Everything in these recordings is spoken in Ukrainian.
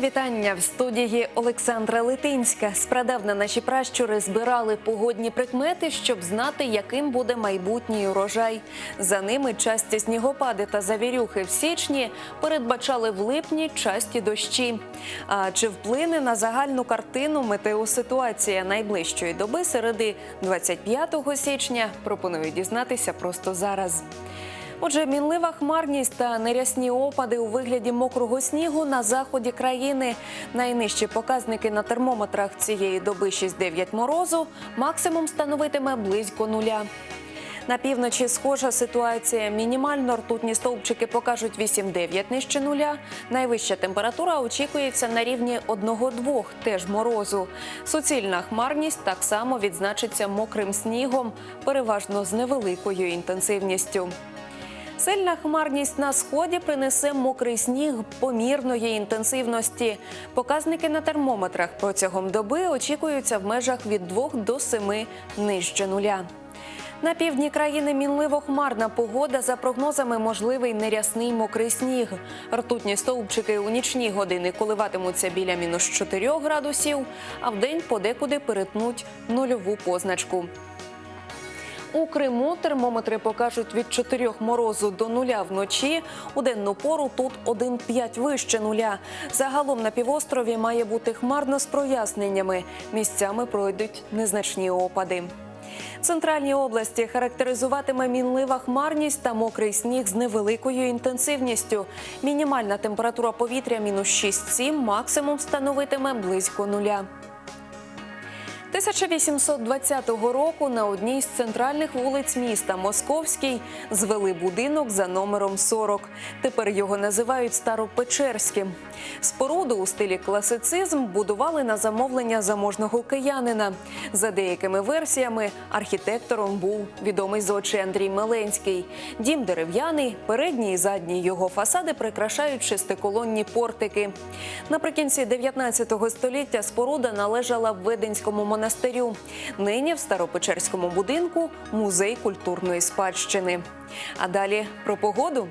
вітання в студії Олександра Литинська. Спрадавна наші пращури збирали погодні прикмети, щоб знати, яким буде майбутній урожай. За ними часті снігопади та завірюхи в січні передбачали в липні часті дощі. А чи вплине на загальну картину метеоситуація найближчої доби середи 25 січня? Пропоную дізнатися просто зараз. Отже, мінлива хмарність та нерясні опади у вигляді мокрого снігу на заході країни. Найнижчі показники на термометрах цієї доби 6-9 морозу. Максимум становитиме близько нуля. На півночі схожа ситуація. Мінімально ртутні стовпчики покажуть 8-9 нижче нуля. Найвища температура очікується на рівні 1-2, теж морозу. Суцільна хмарність так само відзначиться мокрим снігом, переважно з невеликою інтенсивністю. Сильна хмарність на сході принесе мокрий сніг помірної інтенсивності. Показники на термометрах протягом доби очікуються в межах від 2 до 7 нижче нуля. На півдні країни мінливо хмарна погода. За прогнозами, можливий нерясний мокрий сніг. Ртутні стовпчики у нічні години коливатимуться біля мінус 4 градусів, а вдень подекуди перетнуть нульову позначку. У Криму термометри покажуть від 4 морозу до нуля вночі. У денну пору тут 1,5 вище нуля. Загалом на півострові має бути хмарно з проясненнями. Місцями пройдуть незначні опади. Центральні області характеризуватиме мінлива хмарність та мокрий сніг з невеликою інтенсивністю. Мінімальна температура повітря мінус 6-7, максимум становитиме близько нуля. 1820 року на одній з центральних вулиць міста Московський звели будинок за номером 40. Тепер його називають Старопечерським. Споруду у стилі класицизм будували на замовлення заможного киянина. За деякими версіями архітектором був відомий зодчий Андрій Меленський. Дім дерев'яний, передні і задні його фасади прикрашають шестиколонні портики. Наприкінці 19 століття споруда належала Веденському монастирю. Нині в Старопечерському будинку музей культурної спадщини. А далі про погоду.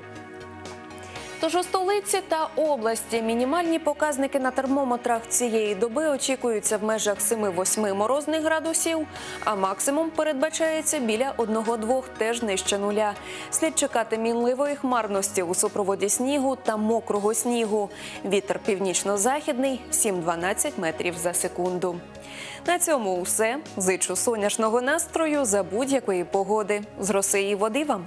Тож у столиці та області мінімальні показники на термометрах цієї доби очікуються в межах 7-8 морозних градусів, а максимум передбачається біля 1-2 теж нижче нуля. Слід чекати мінливої хмарності у супроводі снігу та мокрого снігу. Вітер північно-західний 7-12 метрів за секунду. На цьому все. Зичу сонячного настрою за будь-якої погоди. З роси і води вам.